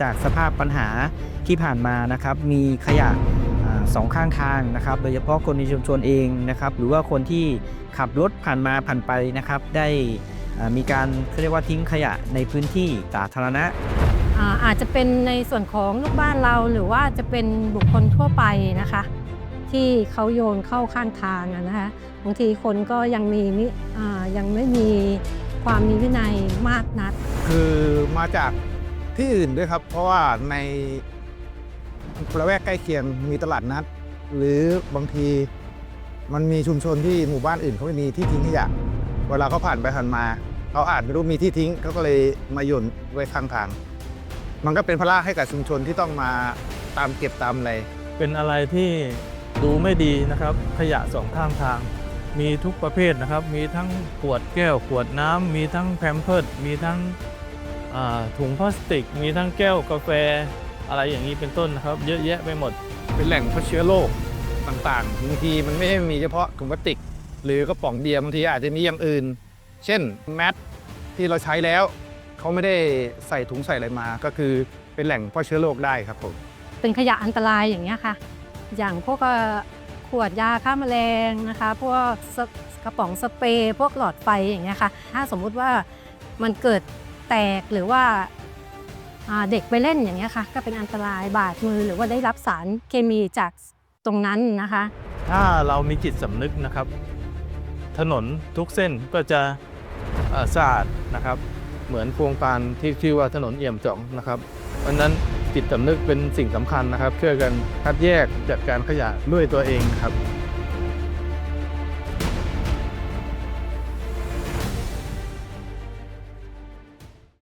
จากสภาพปัญหาที่ผ่านมานะครับมีขยะอ่าสองข้างทางนะครับ โดยเฉพาะคนในชุมชนเองนะครับ หรือว่าคนที่ขับรถผ่านมาผ่านไปนะครับ ได้อ่ามีการเขาเรียกว่าทิ้งขยะในพื้นที่สาธารณะอ่าอาจจะเป็นในส่วนของลูกบ้านเราหรือว่าจะเป็นบุคคลทั่วไปนะคะ ที่เขาโยนเข้าข้างทางอะนะคะบางทีคนก็ยังมีมิอ่ายังไม่มีความมีวินัยมากนัก คือมาจาก ที่อื่นด้วยครับ เพราะว่าในละแวกใกล้เคียงมีตลาดนัด หรือบางทีมันมีชุมชนที่หมู่บ้านอื่นเขาไม่มีที่ทิ้งขยะเวลาเขาผ่านไปผ่านมาเขาอาจไม่รู้มีที่ทิ้งเขาก็เลยมาโยนไว้ข้างทาง มันก็เป็นภาระให้กับชุมชนที่ต้องมาตามเก็บตามอะไรเป็นอะไรที่ดูไม่ดีนะครับ ขยะสองข้างทาง มีทุกประเภทนะครับ มีทั้งขวดแก้วขวดน้ำมีทั้งแพมเพิร์ดมีทั้ง ถุงพลาสติกมีทั้งแก้วกาแฟอะไรอย่างนี้เป็นต้นนะครับ เยอะแยะไปหมดเป็นแหล่งเพาะเชื้อโรคต่างๆบางทีมันไม่ได้มีเฉพาะถุงพลาสติก หรือกระป๋องเบียร์บางทีอาจจะมีอย่างอื่น เช่นแมทที่เราใช้แล้วเขาไม่ได้ใส่ถุงใส่อะไรมา ก็คือเป็นแหล่งเพาะเชื้อโรคได้ครับผมเป็นขยะอันตรายอย่างเงี้ยค่ะ อย่างพวกเอ่อขวดยาฆ่าแมลงนะคะ พวกสกระป๋องสเปรย์พวกหลอดไฟอย่างเงี้ยค่ะ ถ้าสมมุติว่ามันเกิด แตกหรือว่าเด็กไปเล่นอย่างเงี้ยค่ะก็เป็นอันตรายบาดมือหรือว่าได้รับสารเคมีจากตรงนั้นนะคะ ถ้าเรามีจิตสำนึกนะครับ ถนนทุกเส้นก็จะสะอาดนะครับ เหมือนโครงการที่ชื่อว่าถนนเอี่ยมจ่องนะครับเพราะฉะนั้นจิตสำนึกเป็นสิ่งสำคัญนะครับช่วยกันคัดแยกจัดการขยะด้วยตัวเองครับ